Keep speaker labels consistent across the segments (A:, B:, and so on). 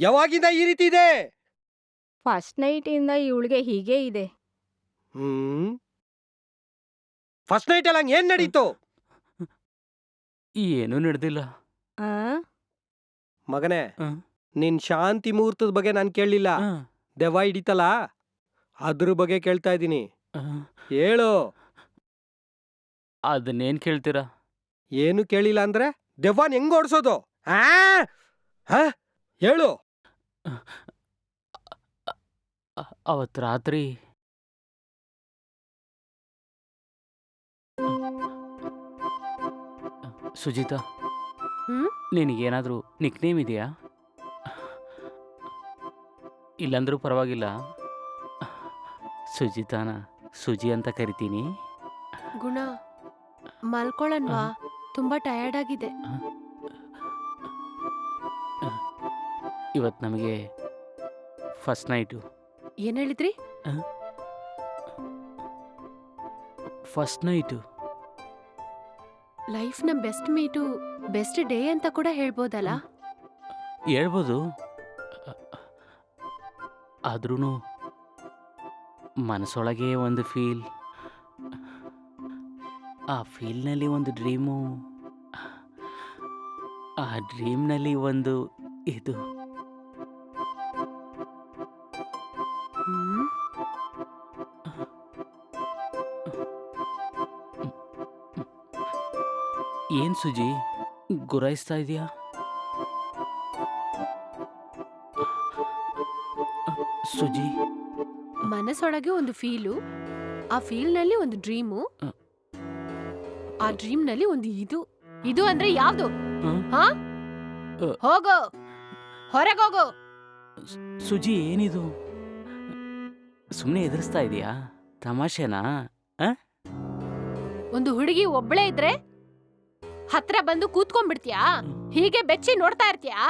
A: ಯಾವಾಗಿಂದ ಈ ರೀತಿ ಇದೆ?
B: ಫಸ್ಟ್ ನೈಟಿಂದ ಇವಳಿಗೆ ಹೀಗೆ ಇದೆ.
A: ಹ್ಮ್. ಫಸ್ಟ್ ನೈಟ್ ಅಲ್ಲಿ ಹಂಗ್ ಏನ್ ನಡೀತು?
C: ಏನೂ ನಡೆದಿಲ್ಲ.
B: ಆ?
A: ಮಗನೇ
C: ಆ.
A: ನಿನ್ ಶಾಂತಿ ಮುಹೂರ್ತದ ಬಗ್ಗೆ ನಾನು ಕೇಳಲಿಲ್ಲ. ದೆವ್ವ ಹಿಡಿತಲ್ಲ? ಅದ್ರ ಬಗ್ಗೆ ಕೇಳ್ತಾ ಇದ್ದೀನಿ. ಹೇಳು.
C: ಅದನ್ನೇನ್ ಕೇಳ್ತೀರ?
A: ಏನು ಕೇಳಿಲ್ಲ ಅಂದ್ರೆ ದೆವ್ವನ್ ಹೆಂಗ್ ಓಡಿಸೋದು? ಆ? ಹ? ಹೇಳು.
C: ಅ- ಅವತ್ ರಾತ್ರಿ? ಸುಜಿತಾ
B: ಹ್ಮ್?
C: ನಿನಗೇನಾದ್ರೂ ನಿಕ್ ನೇಮ್ ಇದೆಯಾ? ಇಲ್ಲಂದ್ರೂ ಪರವಾಗಿಲ್ಲ. ಸುಜಿತಾನ ಸುಜಿ ಅಂತ ಕರಿತೀನಿ.
D: ಗುಣ ಮಲ್ಕೊಳ್ಳೋಣವಾ ತುಂಬಾ ಟಯರ್ಡ್ ಆಗಿದೆ.
C: ಇವತ್ತು ನಮಗೆ ಫಸ್ಟ್ ನೈಟು
D: ಏನು ಹೇಳಿದ್ರಿ?
C: ಫಸ್ಟ್ ನೈಟು
D: ಲೈಫ್ನ ಬೆಸ್ಟ್ ಮೀಟು ಬೆಸ್ಟ್ ಡೇ ಅಂತ ಕೂಡ ಹೇಳ್ಬೋದಲ್ಲ?
C: ಹೇಳ್ಬೋದು. ಆದ್ರೂ ಮನಸ್ಸೊಳಗೆ ಒಂದು ಫೀಲ್ ಆ ಫೀಲ್ನಲ್ಲಿ ಒಂದು ಡ್ರೀಮು ಆ ಡ್ರೀಮ್ನಲ್ಲಿ ಒಂದು ಇದು. ಏನ್ ಸುಜಿ? ಗುರಾಯಿಸ್ತಾ ಇದೆಯಾ? ಸುಜಿ?
D: ಮನಸ್ಸೊಳಗೆ ಒಂದು ಫೀಲು ಆ ಫೀಲ್ನಲ್ಲಿ ಒಂದು ಡ್ರೀಮು ಆ ಡ್ರೀಮ್ನಲ್ಲಿ ಒಂದು ಇದು. ಇದು ಅಂದ್ರೆ ಯಾವ್ದು?
C: ಹ?
D: ಹೋಗು. ಹೊರಗೋಗು.
C: ಸುಜಿ ಏನಿದು? ಸುಮ್ಮನೆ ಎದುರಿಸ್ತಾ ಇದೆಯಾ? ತಮಾಷೆನಾ?
D: ಒಂದು ಹುಡುಗಿ ಒಬ್ಬಳೇ ಇದ್ರೆ ಹತ್ರ ಬಂದು ಕೂತ್ಕೊಂಡ್ಬಿಡ್ತೀಯಾ? ಹೀಗೆ ಬೆಚ್ಚಿ ನೋಡ್ತಾ ಇರ್ತೀಯಾ?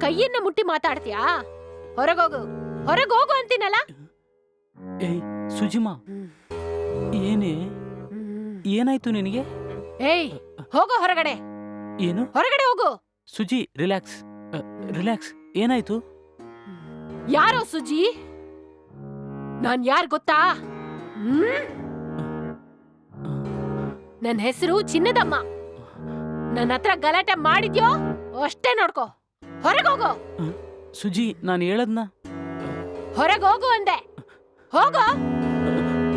D: ಕೈಯನ್ನ ಮುಟ್ಟಿ ಮಾತಾಡ್ತೀಯಾ? ಹೊರಗೋಗು. ಹೊರಗೋಗು ಅಂತೀನಲ್ಲ?
C: ಏಯ್ ಸುಜಿಮಾ. ಏನೇ? ಏನಾಯ್ತು ನಿನಗೆ?
D: ಏಯ್ ಹೋಗು ಹೊರಗಡೆ.
C: ಏನು?
D: ಹೊರಗಡೆ ಹೋಗು.
C: ಸುಜಿ ರಿಲ್ಯಾಕ್ಸ್. ರಿಲ್ಯಾಕ್ಸ್. ಏನಾಯ್ತು?
D: ಯಾರೋ ಸುಜಿ? ನಾನ್ ಯಾರ್ ಗೊತ್ತಾ? ಹ್ಮ್? ನನ್ ಹೆಸರು ಚಿನ್ನದಮ್ಮ. ನನ್ನ ಹತ್ರ ಗಲಾಟೆ ಮಾಡಿದ್ಯೋ? ಅಷ್ಟೇ ನೋಡ್ಕೋ. ಹೊರಗೋಗು
C: ಸುಜಿ ನಾನು ಹೇಳದ್ನ?
D: ಹೊರಗೋಗು ಅಂದೆ. ಹೋಗು.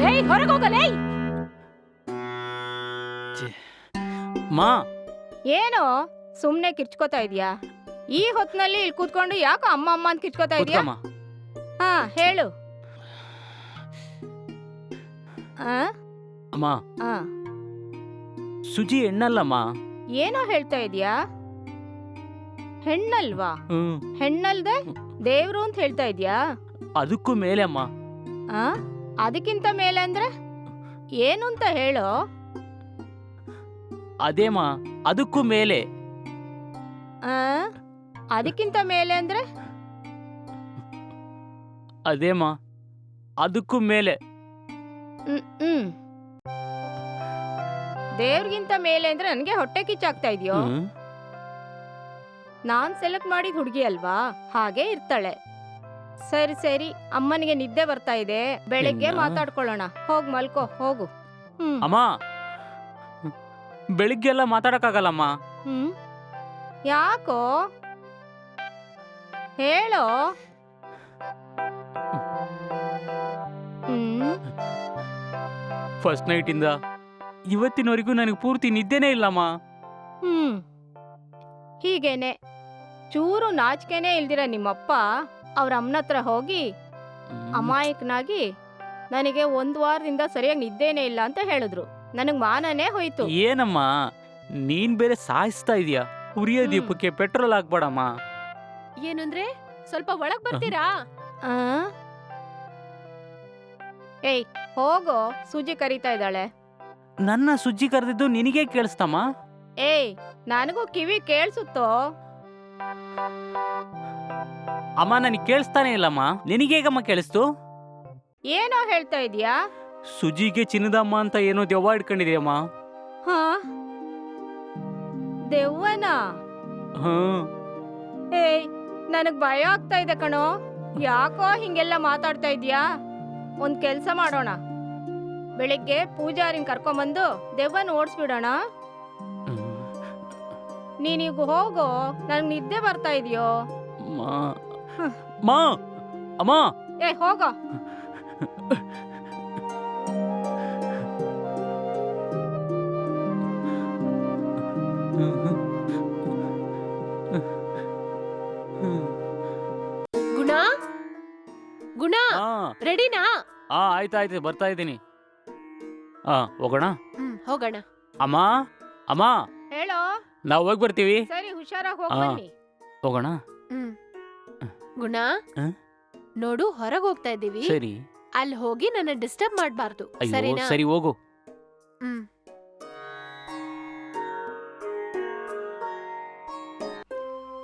D: ಏಯ್ ಹೊರಗೋಗಲೇ
C: ಮಾ.
B: ಏನೋ? ಸುಮ್ನೆ ಕಿರ್ಚ್ಕೋತಾ ಇದೀಯಾ? ಈ ಹೊತ್ನಲ್ಲಿ ಇಲ್ಲಿ ಕೂತ್ಕೊಂಡು ಯಾಕೋ ಅಮ್ಮ ಅಮ್ಮ ಅಂತ ಕಿರ್ಚ್ಕೋತಾ ಇದೀಯಾ?
C: ಕೂತ್ಕಮ್ಮ.
B: ಹಾ ಹೇಳು. ಆ?
C: ಅಮ್ಮ
B: ಆ.
C: ಸುಜಿ ಹೆಣ್ಣಲ್ಲಮ್ಮ
B: ಏನೋ ಹೇಳ್ತಾ ಇದೀಯಾ? ಹೆಣ್ಣಲ್ವಾ?
C: ಹ್ಮ್.
B: ಹೆಣ್ಣಲ್ದೆ ದೇವ್ರು ಅಂತ ಹೇಳ್ತಾ ಇದೀಯಾ?
C: ಅದಕ್ಕೂ ಮೇಲೆ ಅಮ್ಮ.
B: ಆ? ಅದಕ್ಕಿಂತ ಮೇಲೆ ಅಂದ್ರೆ? ಏನು ಅಂತ ಹೇಳೋ?
C: ಅದೇಮ್ಮ ಅದಕ್ಕೂ ಮೇಲೆ.
B: ಆ? ಅದಕ್ಕಿಂತ ಮೇಲೆ ಅಂದ್ರೆ?
C: ಅದೇಮ್ಮ ಅದಕ್ಕೂ ಮೇಲೆ.
B: ಹ್ಮ್ ಹ್ಮ್. ದೇವ್ರಿಗಿಂತ ಮೇಲೆ ಅಂದ್ರೆ ನನಗೆ ಹೊಟ್ಟೆ ಕಿಚ್ಚಾಗ್ತಾ ಇದೆಯೋ?
C: ಹ್ಮ್.
B: ನಾನ್ ಸೆಲೆಕ್ಟ್ ಮಾಡಿದ ಹುಡುಗಿ ಅಲ್ವಾ? ಹಾಗೆ ಇರ್ತಾಳೆ. ಸರಿ ಸರಿ ಅಮ್ಮನಿಗೆ ನಿದ್ದೆ ಬರ್ತಾ ಇದೆ. ಬೆಳಿಗ್ಗೆ
C: ಇನ್ನ?
B: ಮಾತಾಡ್ಕೊಳ್ಳೋಣ. ಹೋಗ್ ಮಲ್ಕೋ ಹೋಗು. ಹ್ಮ್.
C: ಅಮ್ಮ ಬೆಳಿಗ್ಗೆಲ್ಲ ಮಾತಾಡಕ್ಕಾಗಲ್ಲಮ್ಮ?
B: ಹ್ಮ್. ಯಾಕೋ? ಹೇಳೋ? ಹ್ಮ್.
C: ಫಸ್ಟ್ ನೈಟಿಂದ? ಇವತ್ತಿನವರೆಗೂ ನನಗೆ ಪೂರ್ತಿ ನಿದ್ದೆನೇ ಇಲ್ಲಮ್ಮ.
B: ಹ್ಮ್. ಹೀಗೇನೆ ಚೂರು ನಾಚಿಕೆನೇ ಇಲ್ದಿರ ನಿಮ್ಮಪ್ಪ ಅವ್ರ ಅಮ್ಮನ ಹತ್ರ ಹೋಗಿ ಅಮಾಯಕನಾಗಿ ನನಗೆ ಒಂದ್ ವಾರದಿಂದ ಸರಿಯಾಗಿ ನಿದ್ದೇನೆ ಇಲ್ಲ ಅಂತ ಹೇಳಿದ್ರು. ನನಗ್ ಮಾನನೇ ಹೋಯ್ತು.
C: ಏನಮ್ಮ? ನೀನ್ ಬೇರೆ ಸಾಯಿಸ್ತಾ ಇದೀಯ ಉರಿಯೋ ದೀಪಕ್ಕೆ ಪೆಟ್ರೋಲ್ ಹಾಕ್ಬೇಡಮ್ಮ.
D: ಏನಂದ್ರೆ? ಸ್ವಲ್ಪ ಒಳಗ್ ಬರ್ತೀರಾ?
B: ಆ? ಏಯ್ ಹೋಗೋ. ಸೂಜಿ ಕರೀತಾ ಇದ್ದಾಳೆ.
C: ನನ್ನ ಸುಜ್ಜಿ ಕರೆದಿದ್ದು ನಿನಗೆ ಕೇಳಿಸ್ತಮ್ಮ?
B: ಏಯ್ ನನಗೂ ಕಿವಿ ಕೇಳಿಸುತ್ತೋ?
C: ಅಮ್ಮ ನನಗೆ ಕೇಳಿಸ್ತಾನೆ ಇಲ್ಲಮ್ಮ. ನಿನಗೇಗಮ್ಮ ಕೇಳಿಸ್ತು?
B: ಏನೋ ಹೇಳ್ತಾ ಇದೀಯಾ
C: ಸುಜಿಗೆ ಚಿನ್ನದಮ್ಮ ಅಂತ ಏನೋ ದೆವ್ವ ಇಟ್ಕೊಂಡಿದೆಯಮ್ಮ.
B: ಹಾ? ದೆವ್ವನಾ?
C: ಹ್ಮ್
B: ಏಯ್ ನನಗ್ ಭಯ ಆಗ್ತಾ ಇದೆ ಕಣೋ. ಯಾಕೋ ಹಿಂಗೆಲ್ಲ ಮಾತಾಡ್ತಾ ಇದೀಯಾ ಒಂದ್ ಕೆಲ್ಸ ಮಾಡೋಣ. ಬೆಳಿಗ್ಗೆ ಪೂಜಾರಿನ ಕರ್ಕೊಂಬಂದು ದೆವ್ವನ ಓಡಿಸ್ಬಿಡೋಣ. ನೀನೀಗ ಹೋಗೋ ನನಗೆ ನಿದ್ದೆ ಬರ್ತಾ ಇದೆಯೋ?
C: ಮಾ. ಮಾ. ಅಮ್ಮ.
B: ಏ ಹೋಗೋ.
D: ಗುಣ? ಗುಣ? ರೆಡಿನಾ?
C: ಆ ಆಯ್ತಾಯ್ತು ಬರ್ತಾ ಇದ್ದೀನಿ. ಹಾ ಹೋಗೋಣ?
D: ಹ್ಮ್ ಹೋಗೋಣ.
C: ಅಮ್ಮ ಅಮ್ಮ.
B: ಹೇಳೋ?
C: ನಾವು ಹೋಗಿ ಬರ್ತೀವಿ.
B: ಸರಿ ಹುಷಾರಾಗಿ ಹೋಗ್
C: ಆ.
B: ಬನ್ನಿ.
C: ಹೋಗೋಣ?
D: ಹ್ಮ್. ಗುಣ
C: ಹ?
D: ನೋಡು ಹೊರಗ್ ಹೋಗ್ತಾ ಇದ್ದೀವಿ.
C: ಸರಿ.
D: ಅಲ್ಲಿ ಹೋಗಿ ನನ್ನ ಡಿಸ್ಟರ್ಬ್ ಮಾಡಬಾರ್ದು.
C: ಅಯ್ಯೋ
D: ಸರಿನಾ?
C: ಸರಿ ಹೋಗು.
D: ಹ್ಮ್.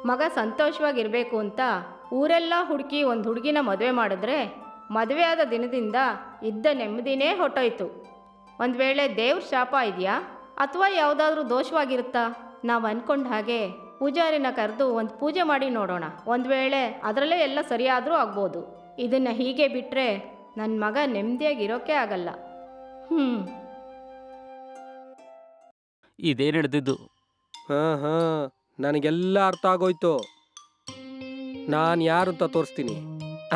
B: ಮಗ ಸಂತೋಷವಾಗಿರ್ಬೇಕು ಅಂತ ಊರೆಲ್ಲ ಹುಡುಕಿ ಒಂದು ಹುಡುಗಿನ ಮದುವೆ ಮಾಡಿದ್ರೆ ಮದುವೆ ಆದ ದಿನದಿಂದ ಇದ್ದ ನೆಮ್ಮದಿನೇ ಹೊಟ್ಟೋಯ್ತು ಒಂದು ವೇಳೆ ದೇವ್ರ ಶಾಪ ಇದೆಯಾ? ಅಥವಾ ಯಾವುದಾದ್ರೂ ದೋಷವಾಗಿರುತ್ತಾ? ನಾವು ಅಂದ್ಕೊಂಡ ಹಾಗೆ ಪೂಜಾರಿನ ಕರೆದು ಒಂದು ಪೂಜೆ ಮಾಡಿ ನೋಡೋಣ. ಒಂದು ವೇಳೆ ಅದರಲ್ಲೇ ಎಲ್ಲ ಸರಿಯಾದರೂ ಆಗ್ಬೋದು. ಇದನ್ನು ಹೀಗೆ ಬಿಟ್ಟರೆ ನನ್ನ ಮಗ ನೆಮ್ಮದಿಯಾಗಿರೋಕೆ ಆಗಲ್ಲ. ಹ್ಞೂ
C: ಇದೇ ನಡೆದಿದ್ದು
A: ಹಾ ಹಾ. ನನಗೆಲ್ಲ ಅರ್ಥ ಆಗೋಯ್ತು. ನಾನು ಯಾರು ಅಂತ ತೋರಿಸ್ತೀನಿ. ಆ,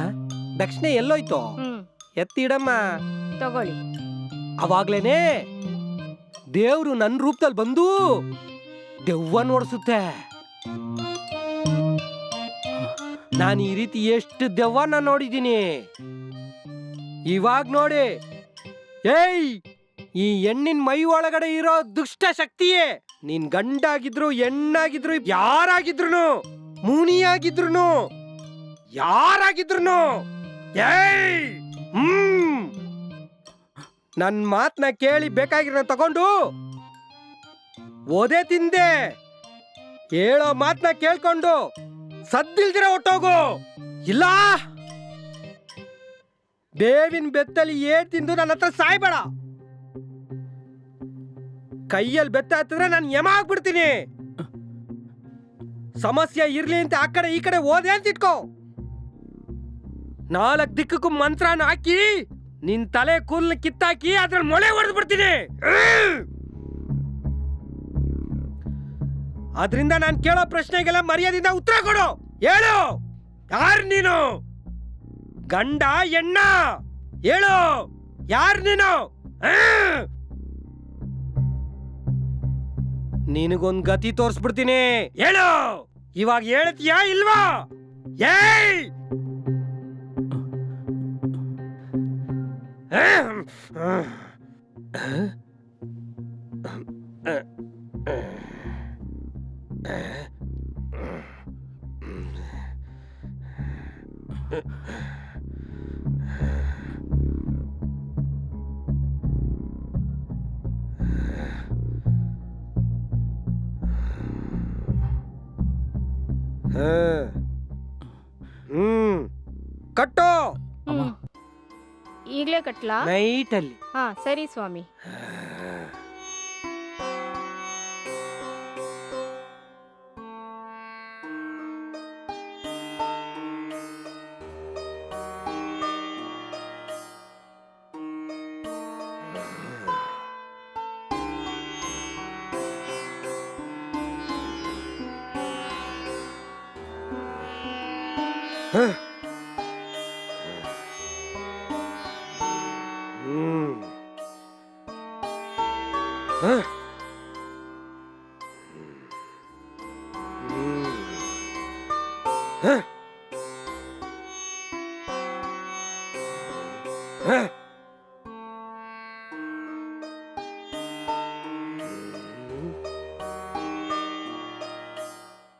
A: ದಕ್ಷಿಣೆ ಎಲ್ಲೋಯ್ತು?
B: ಹ್ಞೂ
A: ಎತ್ತಿಡಮ್ಮ.
B: ತಗೊಳ್ಳಿ.
A: ಅವಾಗ್ಲೇನೆ ದೇವ್ರು ನನ್ನ ರೂಪದಲ್ಲಿ ಬಂದು ದೆವ್ವ ನೋಡಿಸುತ್ತೆ. ನಾನು ಈ ರೀತಿ ಎಷ್ಟು ದೆವ್ವನ ನೋಡಿದ್ದೀನಿ. ಇವಾಗ ನೋಡಿ. ಏಯ್, ಈ ಹೆಣ್ಣಿನ ಮೈ ಒಳಗಡೆ ಇರೋ ದುಷ್ಟ ಶಕ್ತಿಯೇ, ನೀನ್ ಗಂಡಾಗಿದ್ರು, ಹೆಣ್ಣಾಗಿದ್ರು ಯಾರಾಗಿದ್ರು ಮುನಿಯಾಗಿದ್ರು ಯಾರಾಗಿದ್ರು ಏಯ್, ಹ್ಮ್. ನನ್ ಮಾತನ್ನ ಕೇಳಿ ಬೇಕಾಗಿರೋ ತಗೊಂಡು? ಓದೇ ತಿಂದೆ. ಹೇಳೋ ಮಾತನ್ನ ಕೇಳ್ಕೊಂಡು ಸದ್ದಿಲ್ದಿರ ಹೊಟ್ಟೋಗು ಇಲ್ಲ. ಬೇವಿನ ಬೆತ್ತಲ್ಲಿ ಏಟ್ ತಿಂದು ನನ್ನ ಹತ್ರ ಸಾಯ್ಬೇಡ. ಕೈಯಲ್ಲಿ ಬೆತ್ತ ಹತ್ತಿದ್ರೆ ನಾನು ಯಮ ಆಗ್ಬಿಡ್ತೀನಿ. ಸಮಸ್ಯೆ ಇರ್ಲಿ ಅಂತ ಆ ಕಡೆ ಈ ಕಡೆ ಓದೆ ಅಂತ ಇಟ್ಕೋ. ನಾಲ್ಕು ದಿಕ್ಕಕ್ಕೂ ಮಂತ್ರನ ಹಾಕಿ ನಿನ್ ತಲೆ ಕೂದಲು ಕಿತ್ತಾಕಿ ಅದ್ರಲ್ಲಿ ಮೊಳೆ ಹೊಡೆದು ಬಿಡ್ತೀನಿ. ಅದರಿಂದ ನಾನು ಕೇಳೋ ಪ್ರಶ್ನೆಗೆಲ್ಲ ಮರ್ಯಾದಿಂದ ಉತ್ತರ ಕೊಡು. ಹೇಳು. ಯಾರು ನೀನು? ಗಂಡ ಎಣ್ಣ ಹೇಳು. ಯಾರು ನೀನು? ನಿನಗೊಂದು ನಿನಗೊಂದ್ ಗತಿ ತೋರಿಸ್ಬಿಡ್ತೀನಿ. ಹೇಳು. ಇವಾಗ ಹೇಳ್ತೀಯಾ ಇಲ್ವಾ? ಏಯ್! ಹ್ಮ್
B: ನೈಟ್
A: ಅಲ್ಲಿ.
B: ಹಾ ಸರಿ ಸ್ವಾಮಿ.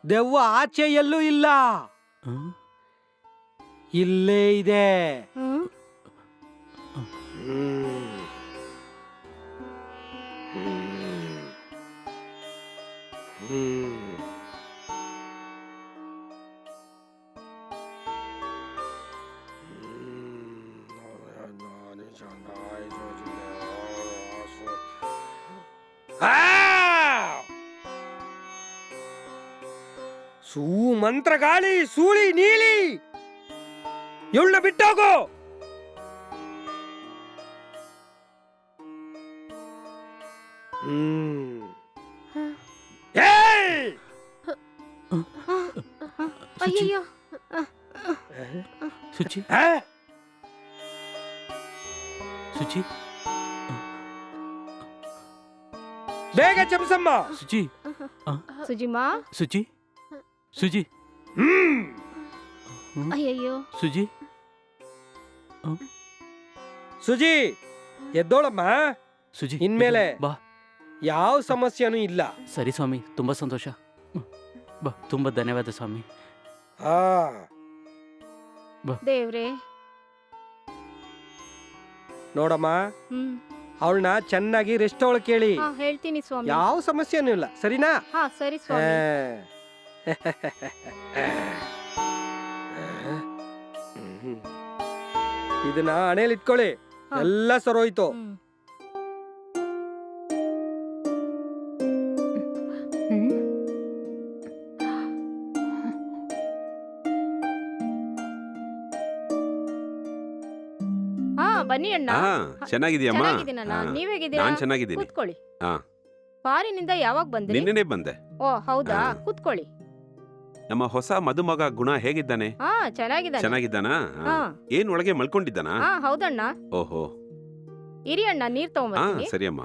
A: ದೆವ್ವ ಆಚೆ ಎಲ್ಲೂ ಇಲ್ಲ? ಇಲ್ಲೇ ಇದೆ. ಗಾಳಿ ಸೂಳಿ ನೀಲಿ. ಇವಳನ್ನ ಬಿಟ್ಟೋಗು!
B: ಅಯ್ಯಯ್ಯೋ.
C: ಸುಚಿ? ಸುಚಿ.
A: ಬೇಗ ಚಮಸಮ್ಮ
C: ಸುಚಿ.
B: ಸುಜಿಮಾ
C: ಸುಚಿ. ಸುಜಿ.
A: ಹ್ಮ್
B: ಅಯ್ಯಯ್ಯೋ.
C: ಸುಜಿ.
A: ಸುಜಿ ಎದ್ದೋಳಮ್ಮ.
C: ಸುಜಿ
A: ಇನ್ಮೇಲೆ
C: ಬಾ.
A: ಯಾವ ಸಮಸ್ಯೆನೂ ಇಲ್ಲ.
C: ಸರಿ ಸ್ವಾಮಿ ತುಂಬಾ ಸಂತೋಷ. ಬಾ ತುಂಬಾ ಧನ್ಯವಾದ ಸ್ವಾಮಿ.
A: ಹಾ
B: ದೇವ್ರೆ.
A: ನೋಡಮ್ಮ
B: ಹ್ಮ್.
A: ಅವಳನ್ನ ಚೆನ್ನಾಗಿ ರೆಸ್ಟ್ ಅವಳು ಕೇಳಿ.
B: ಹಾ ಹೇಳ್ತೀನಿ ಸ್ವಾಮಿ.
A: ಯಾವ ಸಮಸ್ಯೆನೂ ಇಲ್ಲ. ಸರಿನಾ?
B: ಹಾ ಸರಿ ಸ್ವಾಮಿ.
A: ಇದನ್ನ ಹಣೆಯಲ್ಲಿ ಇಟ್ಕೊಳ್ಳಿ. ಎಲ್ಲ ಸರೋಯ್ತು.
B: ಹಾ ಬನ್ನಿ ಅಣ್ಣ.
E: ಹಾ ಚೆನ್ನಾಗಿದ್ಯಮ್ಮ?
B: ಚೆನ್ನಾಗಿದ್ದೀನಣ್ಣ.
E: ಹಾ,
B: ನೀವ್ ಹೇಗಿದ್ದೀರಾ?
E: ನಾನ್ ಚೆನ್ನಾಗಿದ್ದೀನಿ.
B: ಕೂತ್ಕೊಳ್ಳಿ.
E: ಹಾ.
B: ಫಾರಿನಿಂದ ಯಾವಾಗ ಬಂದ್ರಿ?
E: ನಿನ್ನೆನೆ ಬಂದೆ.
B: ಓ ಹೌದಾ?
E: ಹಾ.
B: ಕೂತ್ಕೊಳ್ಳಿ.
E: ನಮ್ಮ ಹೊಸ ಮದುಮಗ ಗುಣ ಹೇಗಿದ್ದಾನೆ?
B: ಹಾ ಚೆನ್ನಾಗಿದ್ದಾನೆ.
E: ಚೆನ್ನಾಗಿದ್ದಾನಾ? ಹಾ.
B: ಹಾ.
E: ಏನ್ ಒಳಗೆ ಮಲ್ಕೊಂಡಿದ್ದಾನಾ?
B: ಹಾ ಹೌದಣ್ಣ.
E: ಓಹೋ.
B: ಇರಿ ಅಣ್ಣ ನೀರ್
E: ಹಾ
B: ತಗೊಂಬರ್ತೀನಿ
E: ಸರಿ ಅಮ್ಮ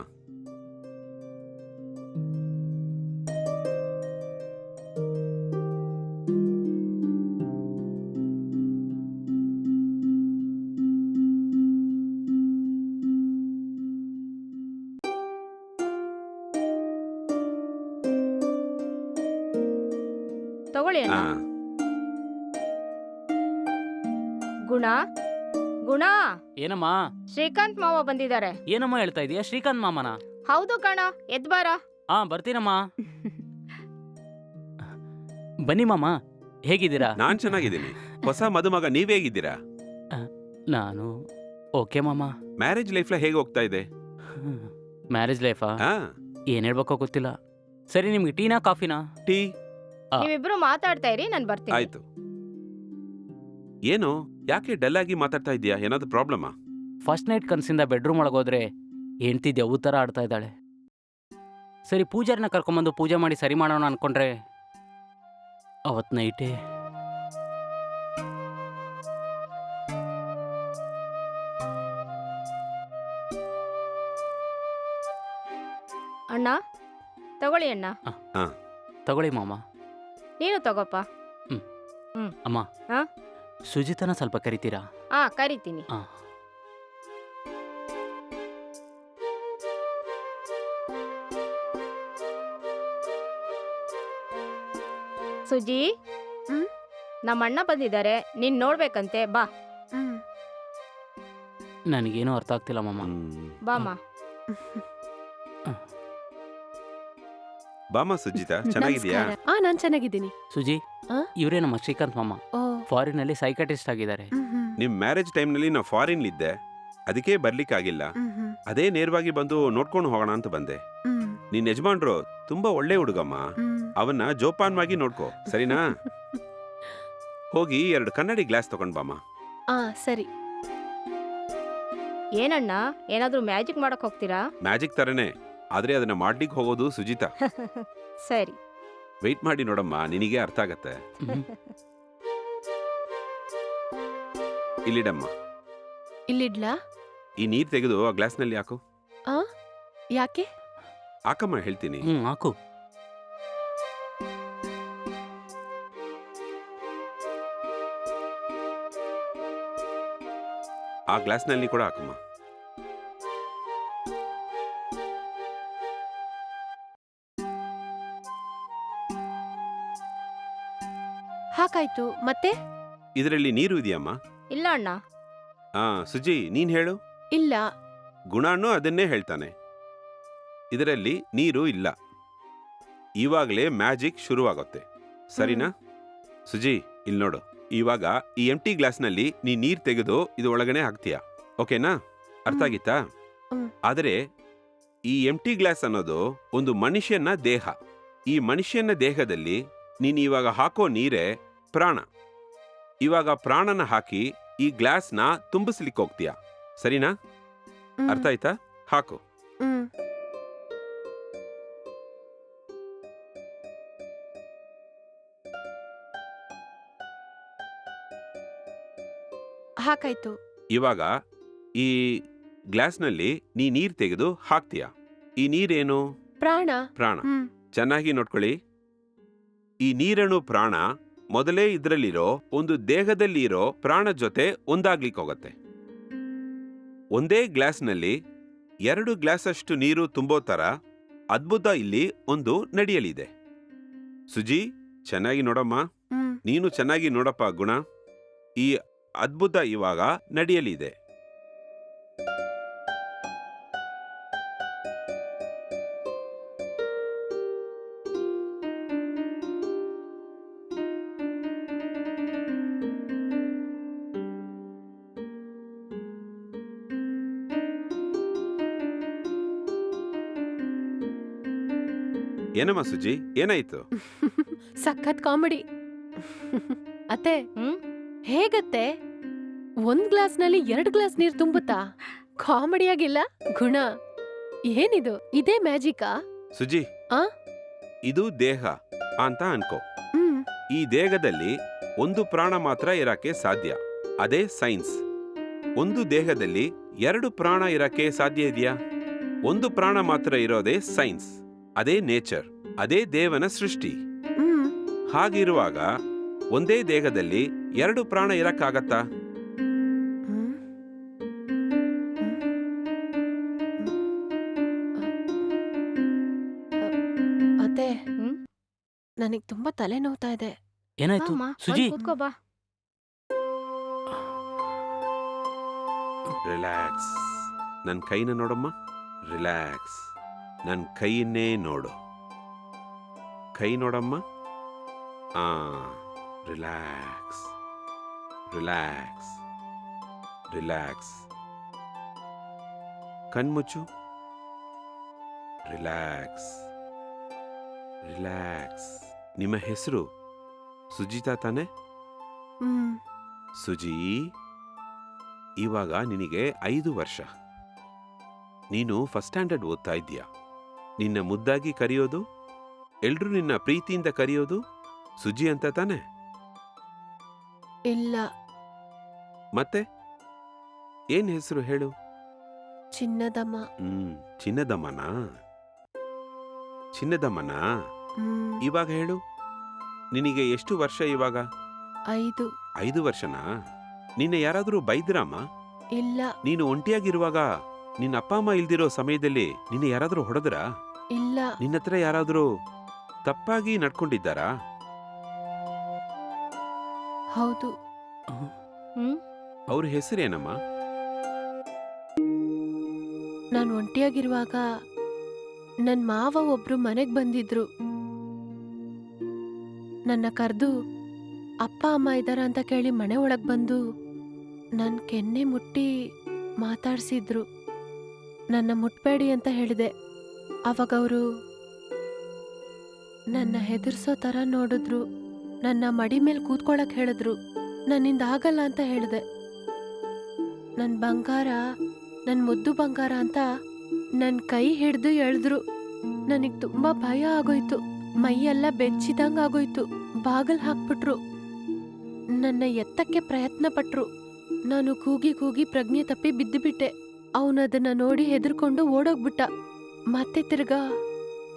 C: ಏನಮ್ಮ?
B: ಶ್ರೀಕಾಂತ್ ಮಾವ ಬಂದಿದ್ದಾರೆ.
C: ಏನಮ್ಮ ಹೇಳ್ತಾ ಇದೀಯಾ? ಶ್ರೀಕಾಂತ್ ಮಾಮನ?
B: ಹೌದು ಕಣ ಎದ್ ಬಾರ.
C: ಹಾ ಬರ್ತೀನಮ್ಮ. ಬನ್ನಿ ಮಾಮ ಹೇಗಿದ್ದೀರಾ?
E: ನಾನ್ ಚೆನ್ನಾಗಿದ್ದೀನಿ. ಹೊಸ ಮದುಮಗ ನೀವ್ ಹೇಗಿದ್ದೀರಾ?
C: ನಾನು ಓಕೆ ಮಾಮ.
E: ಮ್ಯಾರೇಜ್ ಲೈಫ್ ಹೇಗೆ ಹೋಗ್ತಾ ಇದೆ?
C: ಮ್ಯಾರೇಜ್ ಲೈಫಾ
E: ಹಾ.
C: ಏನ್ ಹೇಳ್ಬೇಕೋ ಗೊತ್ತಿಲ್ಲ. ಸರಿ ನಿಮ್ಗೆ ಟೀನಾ ಕಾಫಿನಾ?
E: ಟೀ.
C: ಆ.
B: ನೀವಿಬ್ರು ಮಾತಾಡ್ತಾ ಇರಿ ನಾನು ಬರ್ತೀನಿ.
E: ಆಯ್ತು. ಏನು? ಯಾಕೆ ಡಲ್ ಆಗಿ ಮಾತಾಡ್ತಾ ಇದೀಯಾ ಏನಾದ್ರೂ ಪ್ರಾಬ್ಲಮಾ
C: ಫಸ್ಟ್ ನೈಟ್ ಕನಸಿಂದ ಬೆಡ್ರೂಮ್ ಒಳಗೋದ್ರೆ ಹೆಂಡ್ತಿ ದೆವ್ವ ಥರ ಆಡ್ತಾ ಇದ್ದಾಳೆ. ಸರಿ ಪೂಜಾರಿನ ಕರ್ಕೊಂಬಂದು ಪೂಜೆ ಮಾಡಿ ಸರಿ ಮಾಡೋಣ ಅನ್ಕೊಂಡ್ರೆ ಅವತ್ ನೈಟೇ
B: ಅಣ್ಣ ತಗೊಳ್ಳಿ ಅಣ್ಣ.
C: ತಗೊಳ್ಳಿ ಮಾಮ.
B: ನೀನು ತಗೋಪ್ಪ.
C: ಅಮ್ಮ.
B: ಆ?
C: ಸುಜಿತನ ಸ್ವಲ್ಪ ಕರಿತೀರಾ?
B: ಆ ಕರಿತೀನಿ.
C: ಆ.
B: ಸುಜಿ
D: ನಮ್ಮಣ್ಣ
B: ನಮ್ಮ ಅಣ್ಣ ಬಂದಿದ್ದಾರೆ ನೀನ್ ನೋಡ್ಬೇಕಂತೆ ಬಾ.
D: ಹ್ಮ್.
C: ನನಗೇನು ಅರ್ಥ ಆಗ್ತಿಲ್ಲ ಮಮ್ಮ
E: ಹ್ಮ್.
B: ಬಾಮ
E: ಬಾಮ ಸುಜಿತಾ ಚೆನ್ನಾಗಿದ್ಯಾ?
D: ನಮಸ್ಕಾರ. ಆ ನಾನ್ ಚೆನ್ನಾಗಿದ್ದೀನಿ.
C: ಸುಜಿ
D: ಆ?
C: ಇವರೇ ನಮ್ಮ ಶ್ರೀಕಾಂತ್ ಮಾಮ?
D: ಓ
C: ಫಾರಿನಲ್ಲಿ ಸೈಕಟಿಸ್ಟ್ ಆಗಿದ್ದಾರೆ.
E: ನಿಮ್ ಮ್ಯಾರೇಜ್ ಟೈಮ್ನಲ್ಲಿ ನಾ ಫಾರಿನ್ ಇದ್ದೆ ಅದಕ್ಕೆ ಬರ್ಲಿಕ್ಕಾಗಿಲ್ಲ ಅದೇ ನೇರವಾಗಿ ಬಂದು ನೋಡ್ಕೊಂಡು ಹೋಗೋಣ ಅಂತ ಬಂದೆ. ನಿನ್ ಯಜಮಾನ್ರು ತುಂಬಾ ಒಳ್ಳೆ ಹುಡುಗಮ್ಮ. ಅವನ್ನ ಜೋಪಾನ್ವಾಗಿ ನೋಡ್ಕೋ. ಸರಿನಾ? ಹೋಗಿ ಎರಡು ಕನ್ನಡಿ ಗ್ಲಾಸ್ ತಗೊಂಡ್ ಬಾಮ
D: ಆ ಸರಿ.
B: ಏನಣ್ಣ? ಏನಾದ್ರೂ ಮ್ಯಾಜಿಕ್ ಮಾಡಕ್ ಹೋಗ್ತೀರಾ?
E: ಮ್ಯಾಜಿಕ್ ತರನೇ. ಆದ್ರೆ ಅದನ್ನ ಮಾಡ್ಲಿಕ್ಕೆ ಹೋಗೋದು ಸುಜಿತಾ.
B: ಸರಿ.
E: ವೆಯ್ಟ್ ಮಾಡಿ ನೋಡಮ್ಮ ನಿನಗೆ ಅರ್ಥ ಆಗತ್ತೆ. ಇಲ್ಲಿಡಮ್ಮ.
D: ಇಲ್ಲಿಡ್ಲಾ?
E: ಈ ನೀರ್ ತೆಗೆದು ಆ ಗ್ಲಾಸ್ನಲ್ಲಿ ಹಾಕು.
D: ಆ? ಯಾಕೆ?
E: ಹಾಕಮ್ಮ ಹೇಳ್ತೀನಿ.
C: ಹಾಕು.
E: ಆ ಗ್ಲಾಸ್ನಲ್ಲಿ ಕೂಡ ಹಾಕಮ್ಮ.
D: ಹಾಕಾಯ್ತು. ಮತ್ತೆ?
E: ಇದರಲ್ಲಿ ನೀರು ಇದೆಯಮ್ಮ?
B: ಇಲ್ಲ ಅಣ್ಣ.
E: ಆ ಸುಜಿ ನೀನ್ ಹೇಳು.
D: ಇಲ್ಲ.
E: ಗುಣಾನು ಅದನ್ನೇ ಹೇಳ್ತಾನೆ. ಇದರಲ್ಲಿ ನೀರು ಇಲ್ಲ. ಇವಾಗಲೇ ಮ್ಯಾಜಿಕ್ ಶುರುವಾಗುತ್ತೆ. ಸರಿನಾ? ಸುಜಿ ಇಲ್ಲಿ ನೋಡು. ಇವಾಗ ಈ ಎಂಟಿ ಗ್ಲಾಸ್ನಲ್ಲಿ ನೀ ನೀರ್ ತೆಗೆದು ಇದು ಒಳಗಡೆ ಹಾಕ್ತೀಯ? ಓಕೆನಾ? ಅರ್ಥ ಆಗಿತ್ತಾ?
D: ಹ್ಮ್.
E: ಆದರೆ ಈ ಎಂಟಿ ಗ್ಲಾಸ್ ಅನ್ನೋದು ಒಂದು ಮನುಷ್ಯನ ದೇಹ. ಈ ಮನುಷ್ಯನ ದೇಹದಲ್ಲಿ ನೀನು ಇವಾಗ ಹಾಕೋ ನೀರೇ ಪ್ರಾಣ. ಇವಾಗ ಪ್ರಾಣನ ಹಾಕಿ ಈ ಗ್ಲಾಸ್ನ ತುಂಬಿಸ್ಲಿಕ್ಕೆ ಹೋಗ್ತೀಯಾ ಸರಿನಾ. ಅರ್ಥ ಆಯ್ತಾ? ಹಾಕು.
D: ಹಾಕಾಯ್ತು.
E: ಇವಾಗ ಈ ಗ್ಲಾಸ್ನಲ್ಲಿ ನೀ ನೀರ್ ತೆಗೆದು ಹಾಕ್ತೀಯ? ಈ ನೀರೇನು?
D: ಪ್ರಾಣ.
E: ಪ್ರಾಣ. ಚೆನ್ನಾಗಿ ನೋಡ್ಕೊಳ್ಳಿ. ಈ ನೀರನ್ನು ಪ್ರಾಣ ಮೊದಲೇ ಇದರಲ್ಲಿರೋ ಒಂದು ದೇಹದಲ್ಲಿರೋ ಪ್ರಾಣ ಜೊತೆ ಒಂದಾಗ್ಲಿಕ್ಕೆ ಹೋಗುತ್ತೆ ಒಂದೇ ಗ್ಲಾಸ್ನಲ್ಲಿ ಎರಡು ಗ್ಲಾಸಷ್ಟು ನೀರು ತುಂಬೋ ತರ ಅದ್ಭುತ ಇಲ್ಲಿ ಒಂದು ನಡೆಯಲಿದೆ. ಸುಜಿ ಚೆನ್ನಾಗಿ ನೋಡಮ್ಮ. ನೀನು ಚೆನ್ನಾಗಿ ನೋಡಪ್ಪ ಗುಣ. ಈ ಅದ್ಭುತ ಇವಾಗ ನಡೆಯಲಿದೆ. ಏನಮ್ಮ ಸುಜಿ? ಏನಾಯ್ತು?
D: ಸಖತ್ ಕಾಮಿಡಿ. ಅತ್ತೆ
B: ಹ್ಮ್?
D: ಹೇಗತ್ತೆ? ಒಂದ್ ಗ್ಲಾಸ್ನಲ್ಲಿ ಎರಡ್ ಗ್ಲಾಸ್ ನೀರ್ ತುಂಬುತ್ತಾ? ಕಾಮಿಡಿ ಆಗಿಲ್ಲ ಗುಣ. ಏನಿದು? ಇದೇ ಮ್ಯಾಜಿಕಾ?
E: ಸುಜಿ
D: ಆ?
E: ಇದು ದೇಹ ಅಂತ ಅನ್ಕೋ.
D: ಹ್ಮ್.
E: ಈ ದೇಹದಲ್ಲಿ ಒಂದು ಪ್ರಾಣ ಮಾತ್ರ ಇರಕ್ಕೆ ಸಾಧ್ಯ. ಅದೇ ಸೈನ್ಸ್. ಒಂದು ದೇಹದಲ್ಲಿ ಎರಡು ಪ್ರಾಣ ಇರಕ್ಕೆ ಸಾಧ್ಯ ಇದೆಯಾ? ಒಂದು ಪ್ರಾಣ ಮಾತ್ರ ಇರೋದೇ ಸೈನ್ಸ್. ಅದೇ ನೇಚರ್. ಅದೇ ದೇವನ ಸೃಷ್ಟಿ.
D: ಹ್ಮ್.
E: ಹಾಗಿರುವಾಗ ಒಂದೇ ದೇಹದಲ್ಲಿ ಎರಡು ಪ್ರಾಣ ಇರಕ್ಕಾಗತ್ತಾ?
D: ಹ್ಮ್. ಹ್ಮ್. ಅತ್ತೆ
B: ಹ್ಮ್?
D: ನನಗ್ ತುಂಬಾ ತಲೆ ನೋವ್ತಾ ಇದೆ.
C: ಏನಾಯ್ತು?
B: ಬಾಮ್ಮ,
C: ಸುಜಿ!
B: ಕೂತ್ಕೋ ಬಾ.
E: ರಿಲ್ಯಾಕ್ಸ್. ನನ್ನ ಕೈನ ನೋಡಮ್ಮ. ರಿಲ್ಯಾಕ್ಸ್. ನನ್ನ ಕೈಯನ್ನೇ ನೋಡು. ಕೈ ನೋಡಮ್ಮ. ಆ ರಿಲ್ಯಾಕ್ಸ್. ರಿಲ್ಯಾಕ್ಸ್. ರಿಲ್ಯಾಕ್ಸ್. ಕಣ್ಮುಚ್ಚು. ರಿಲ್ಯಾಕ್ಸ್. ರಿಲ್ಯಾಕ್ಸ್. ನಿಮ್ಮ ಹೆಸರು? ಸುಜಿತಾ ತಾನೆ? ಸುಜಿ ಇವಾಗ ನಿನಗೆ ಐದು ವರ್ಷ. ನೀನು ಫಸ್ಟ್ ಸ್ಟ್ಯಾಂಡರ್ಡ್ ಓದ್ತಾ ಇದ್ದೀಯ? ನಿನ್ನ ಮುದ್ದಾಗಿ ಕರೆಯೋದು? ಎಲ್ರೂ ನಿನ್ನ ಪ್ರೀತಿಯಿಂದ ಕರೆಯೋದು ಸುಜಿ ಅಂತ ತಾನೆ?
D: ಇಲ್ಲ.
E: ಮತ್ತೆ? ಏನ್ ಹೆಸರು ಹೇಳು?
D: ಚಿನ್ನದಮ್ಮ.
E: ಹ್ಮ್ ಚಿನ್ನದಮ್ಮನ? ಚಿನ್ನದಮ್ಮನ?
D: ಹ್ಮ್.
E: ಇವಾಗ ಹೇಳು. ನಿನಗೆ ಎಷ್ಟು ವರ್ಷ ಇವಾಗ?
D: ಐದು.
E: ಐದು ವರ್ಷನಾ? ನಿನ್ನ ಯಾರಾದರೂ ಬೈದ್ರಮ್ಮ
D: ಇಲ್ಲ.
E: ನೀನು ಒಂಟಿಯಾಗಿರುವಾಗ ನಿನ್ನ ಅಪ್ಪ ಅಮ್ಮ ಇಲ್ದಿರೋ ಸಮಯದಲ್ಲಿ ನಿನ್ನ ಯಾರಾದರೂ ಹೊಡೆದ್ರಾ?
D: ಇಲ್ಲ.
E: ನಿನ್ನತ್ರ ಯಾರಾದರೂ ತಪ್ಪಾಗಿ ನಡ್ಕೊಂಡಿದ್ದಾರಾ?
D: ಹೌದು.
B: ಹ್ಮ್.
E: ಅವ್ರ ಹೆಸರೇನಮ್ಮ?
D: ನಾನು ಒಂಟಿಯಾಗಿರುವಾಗ ನನ್ನ ಮಾವ ಒಬ್ರು ಮನೆಗೆ ಬಂದಿದ್ರು. ನನ್ನ ಕರೆದು ಅಪ್ಪ ಅಮ್ಮ ಇದ್ದಾರ ಅಂತ ಕೇಳಿ ಮನೆ ಒಳಗೆ ಬಂದು ನನ್ನ ಕೆನ್ನೆ ಮುಟ್ಟಿ ಮಾತಾಡಿಸಿದ್ರು. ನನ್ನ ಮುಟ್ಬೇಡಿ ಅಂತ ಹೇಳಿದೆ. ಅವಾಗ ಅವರು ನನ್ನ ಹೆದರ್ಸೋ ತರ ನೋಡಿದ್ರು. ನನ್ನ ಮಡಿ ಮೇಲೆ ಕೂತ್ಕೊಳಕ್ ಹೇಳಿದ್ರು. ನನ್ನಿಂದ ಆಗಲ್ಲ ಅಂತ ಹೇಳಿದೆ. ನನ್ ಬಂಗಾರ, ನನ್ ಮುದ್ದು ಬಂಗಾರ ಅಂತ ನನ್ ಕೈ ಹಿಡ್ದು ಎಳೆದ್ರು. ನನಗ್ ತುಂಬಾ ಭಯ ಆಗೋಯ್ತು. ಮೈಯೆಲ್ಲ ಬೆಚ್ಚಿದಂಗೆ ಆಗೋಯ್ತು. ಬಾಗಲ್ ಹಾಕ್ಬಿಟ್ರು. ನನ್ನ ಎತ್ತಕ್ಕೆ ಪ್ರಯತ್ನ ಪಟ್ರು. ನಾನು ಕೂಗಿ ಕೂಗಿ ಪ್ರಜ್ಞೆ ತಪ್ಪಿ ಬಿದ್ದುಬಿಟ್ಟೆ. ಅವನದನ್ನ ನೋಡಿ ಹೆದರ್ಕೊಂಡು ಓಡೋಗ್ಬಿಟ್ಟ. ಮತ್ತೆ ತಿರ್ಗಾ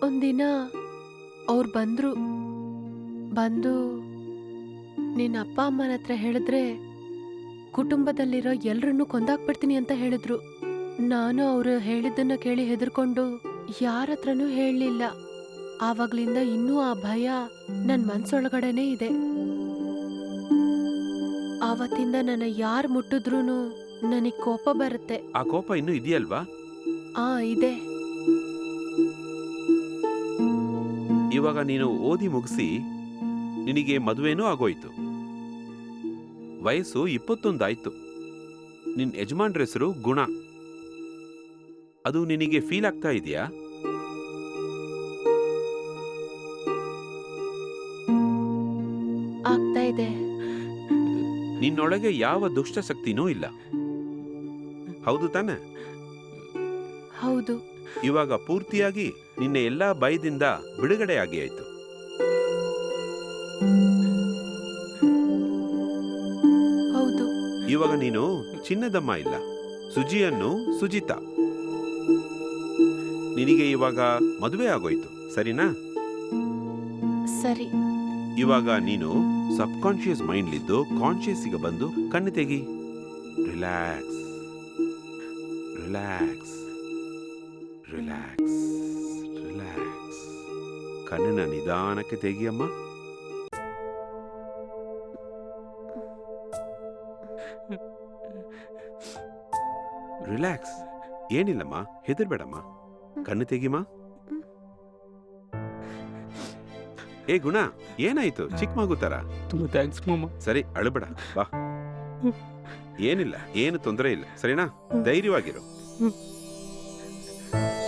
D: ಒಂದಿನ ಅವ್ರು ಬಂದ್ರು ಬಂದು ನಿನ್ನ ಅಪ್ಪ ಅಮ್ಮನ ಹತ್ರ ಹೇಳಿದ್ರೆ ಕುಟುಂಬದಲ್ಲಿರೋ ಎಲ್ರನ್ನೂ ಕೊಂದಾಕ್ಬಿಡ್ತೀನಿ ಅಂತ ಹೇಳಿದ್ರು. ನಾನು ಅವರು ಹೇಳಿದ್ದನ್ನ ಕೇಳಿ ಹೆದರ್ಕೊಂಡು ಯಾರ ಹತ್ರನೂ ಹೇಳಲಿಲ್ಲ. ಆವಾಗ್ಲಿಂದ ಇನ್ನೂ ಆ ಭಯ ನನ್ನ ಮನ್ಸೊಳಗಡೆನೇ ಇದೆ. ಆವತ್ತಿಂದ ನನ್ನ ಯಾರು ಮುಟ್ಟಿದ್ರೂ ನನಗೆ ಕೋಪ ಬರುತ್ತೆ.
E: ಆ ಕೋಪ ಇನ್ನೂ ಇದೆಯಲ್ವಾ?
D: ಆ ಇದೆ.
E: ಇವಾಗ ನೀನು ಓದಿ ಮುಗಿಸಿ ನಿನಗೆ ಮದುವೆನೂ ಆಗೋಯ್ತು. ವಯಸ್ಸು ಇಪ್ಪತ್ತೊಂದಾಯ್ತು. ನಿನ್ ಯಜಮಾನ್ರ ಹೆಸರು ಗುಣ. ಅದು ನಿನಗೆ ಫೀಲ್ ಆಗ್ತಾ ಇದೆಯಾ?
D: ಆಗ್ತಾ ಇದೆ.
E: ನಿನ್ನೊಳಗೆ ಯಾವ ದುಷ್ಟ ಶಕ್ತಿನೂ ಇಲ್ಲ. ಹೌದು ತಾನೆ?
D: ಹೌದು.
E: ಇವಾಗ ಪೂರ್ತಿಯಾಗಿ ನಿನ್ನೆ ಎಲ್ಲಾ ಭಯದಿಂದ ಬಿಡುಗಡೆಯಾಗಿ ಆಯಿತು.
D: ಹೌದು.
E: ಇವಾಗ ನೀನು ಚಿನ್ನದಮ್ಮ ಇಲ್ಲ. ಸುಜಿಯನ್ನು ಸುಜಿತ. ನಿನಗೆ ಇವಾಗ ಮದುವೆ ಆಗೋಯ್ತು ಸರಿನಾ?
D: ಸರಿ.
E: ಇವಾಗ ನೀನು ಸಬ್ ಕಾನ್ಶಿಯಸ್ ಮೈಂಡ್ಲಿದ್ದು ಕಾನ್ಶಿಯಸ್ಸಿಗೆ ಬಂದು ಕಣ್ಣು ತೆಗಿ. ರಿಲ್ಯಾಕ್ಸ್. ರಿಲ್ಯಾಕ್ಸ್. ರಿಲ್ಯಾಕ್ಸ್ ರಿಲ್ಯಾಕ್ಸ್ ಕಣ್ಣಿನ ನಿಧಾನಕ್ಕೆ ತೆಗಿಯಮ್ಮ. ರಿಲ್ಯಾಕ್ಸ್ ಏನಿಲ್ಲಮ್ಮ ಹೆದರ್ಬೇಡಮ್ಮ. ಕಣ್ಣು ತೆಗಿಮ್ಮ ಏ ಗುಣ ಏನಾಯ್ತು? ಚಿಕ್ಕ ಮಗು ತರ.
C: ತುಂಬಾ ಥ್ಯಾಂಕ್ಸ್ ಮಾಮ.
E: ಸರಿ ಅಳಬೇಡ. ಬಾ. ಏನಿಲ್ಲ ಏನು ತೊಂದರೆ ಇಲ್ಲ. ಸರಿನಾ? ಧೈರ್ಯವಾಗಿರು.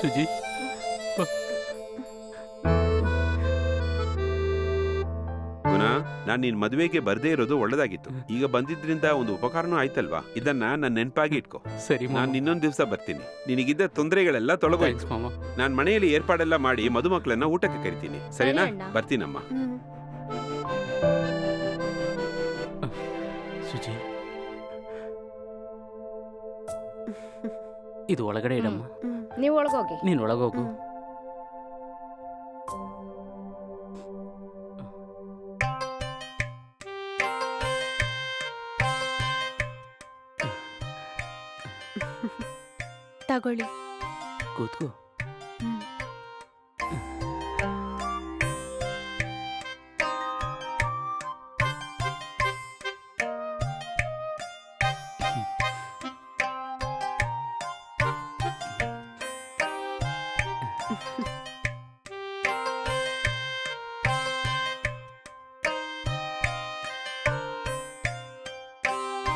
C: ಸುಜಿ.
E: ಗುಣ ನಾನ್ ನಿನ್ ಮದುವೆಗೆ ಬರದೇ ಇರೋದು ಒಳ್ಳೇದಾಗಿತ್ತು. ಈಗ ಬಂದಿದ್ರಿಂದ ಒಂದು ಉಪಕಾರನೂ ಆಯ್ತಲ್ವಾ? ಇದನ್ನ ನನ್ನ ನೆನಪಾಗಿ ಇಟ್ಕೋ.
C: ಸರಿ
E: ನಾನು ಇನ್ನೊಂದು ದಿವಸ ಬರ್ತೀನಿ. ನಿನಗಿದ್ದ ತೊಂದರೆಗಳೆಲ್ಲ ತೊಳಗೋ
C: ಥ್ಯಾಂಕ್ಸ್ ಮಾಮ.
E: ನಾನ್ ಮನೆಯಲ್ಲಿ ಏರ್ಪಾಡೆಲ್ಲ ಮಾಡಿ ಮದುಮಕ್ಕಳನ್ನ ಊಟಕ್ಕೆ ಕರಿತೀನಿ. ಸರಿನಾ?
B: ಸರಿ ಅಣ್ಣ.
E: ಬರ್ತೀನಮ್ಮ.
C: ಸುಜಿ. ಇದು ಒಳಗಡೆ ಇಡಮ್ಮ.
D: ಹ್ಮ್.
B: ನೀವು ಒಳಗೋಗಿ.
C: ನೀನು ಒಳಗೋಗು.
D: ಹ್ಮ್. ತಗೊಳ್ಳಿ.
C: ಕೂತ್ಕೋ.